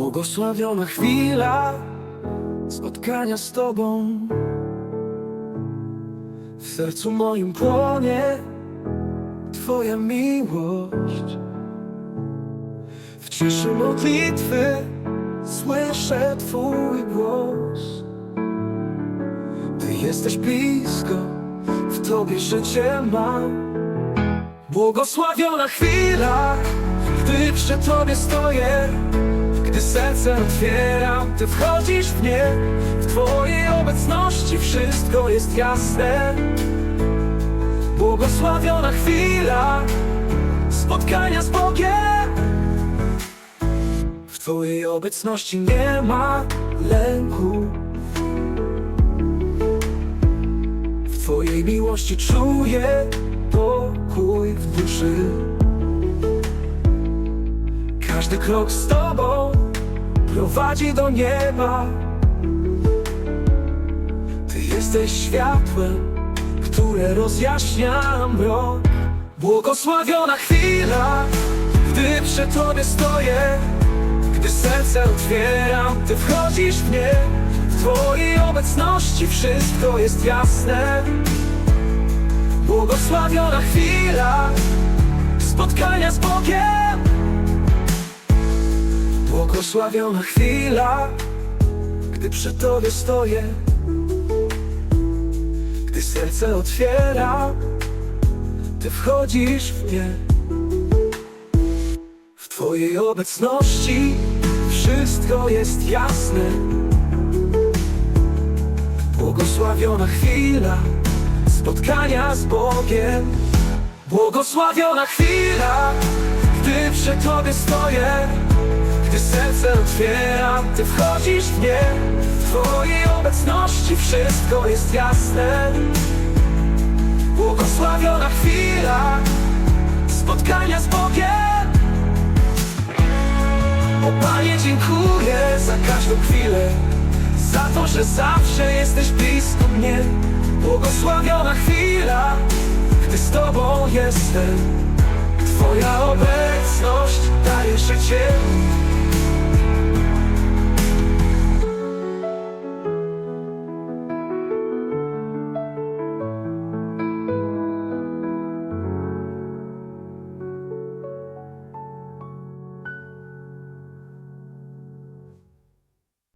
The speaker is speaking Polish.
Błogosławiona chwila spotkania z Tobą. W sercu moim płonie Twoja miłość. W ciszy modlitwy słyszę Twój głos. Ty jesteś blisko, w Tobie życie mam. Błogosławiona chwila, gdy przy Tobie stoję. Gdy serce otwieram, Ty wchodzisz w nie. W Twojej obecności wszystko jest jasne. Błogosławiona chwila Spotkania z Bogiem. W Twojej obecności nie ma lęku. W Twojej miłości czuję pokój w duszy. Każdy krok z Tobą prowadzi do nieba. Ty jesteś światłem, które rozjaśnia mrok. Błogosławiona chwila, gdy przy Tobie stoję. Gdy serce otwieram, Ty wchodzisz w nie. W Twojej obecności wszystko jest jasne. Błogosławiona chwila spotkania z Bogiem. Błogosławiona chwila, gdy przy Tobie stoję, gdy serce otwiera, Ty wchodzisz w nie. W Twojej obecności wszystko jest jasne. Błogosławiona chwila spotkania z Bogiem. Błogosławiona chwila, gdy przy Tobie stoję. Gdy serce otwieram, Ty wchodzisz w nie. W Twojej obecności wszystko jest jasne. Błogosławiona chwila Spotkania z Bogiem. O Panie dziękuję za każdą chwilę Za to, że zawsze jesteś blisko mnie. Błogosławiona chwila Gdy z Tobą jestem. Twoja obecność daje życie